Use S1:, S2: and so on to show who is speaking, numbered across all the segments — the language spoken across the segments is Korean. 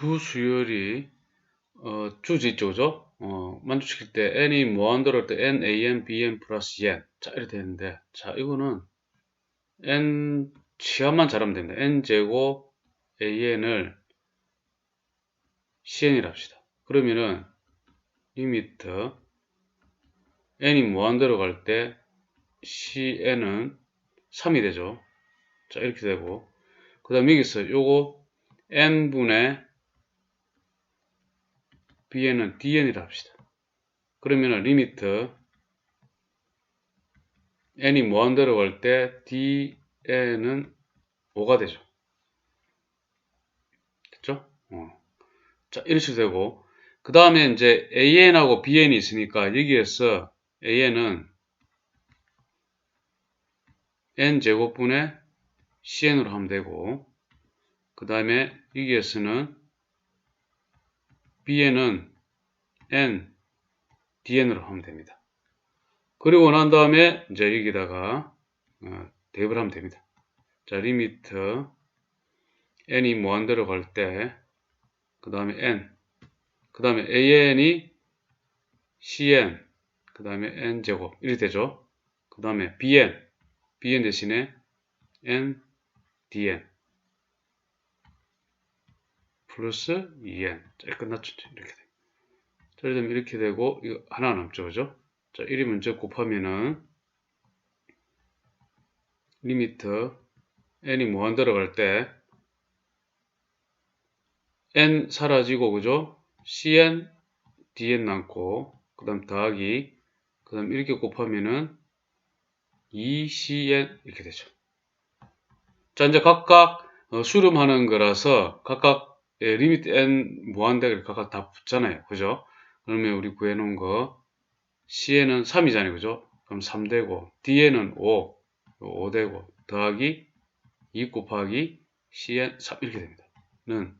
S1: 두 수열이 어, 주지죠, 그죠? 어, 만족시킬 때 n이 무한대로 할 때 n, a, n, b, n 플러스 n 자 이렇게 되는데 자 이거는 n 치환만 잘하면 됩니다. n 제곱 a, n을 cn이라 합시다. 그러면은 리미트 n이 무한대로 갈 때 cn은 3이 되죠. 자 이렇게 되고 그 다음 여기서 요거 n분의 bn은 dn이라 합시다. 그러면 리미트 n이 무한대로 갈 때 dn은 5가 되죠. 됐죠? 어. 자, 이런 식으로 되고 그 다음에 이제 an하고 bn이 있으니까 여기에서 an은 n제곱분의 cn으로 하면 되고 그 다음에 여기에서는 bn은 n dn으로 하면 됩니다. 그리고 난 다음에 이제 여기다가 어, 대입을 하면 됩니다. 자 리미트 n이 무한대로 갈 때 그 다음에 n 그 다음에 an이 cn 그 다음에 n제곱 이렇게 되죠. 그 다음에 bn bn 대신에 n dn 플러스 2n 자 끝났죠. 이렇게 돼. 자, 되면 이렇게 되고 이거 하나 남죠. 그죠? 자, 1이 먼저 곱하면은 리미트 n이 무한대로 갈때 n 사라지고 그죠? cn dn 남고 그 다음 더하기 그 다음 이렇게 곱하면은 2cn 이렇게 되죠. 자 이제 각각 어, 수렴하는 거라서 각각 예, 리미트 n 무한대를 각각 다 붙잖아요. 그죠? 그러면 우리 구해놓은 거 cn은 3이잖아요. 그죠? 그럼 3되고 dn은 5, 5되고 더하기 2 곱하기 cn 3 이렇게 됩니다. 는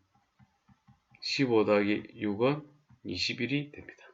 S1: 15 더하기 6은 21이 됩니다.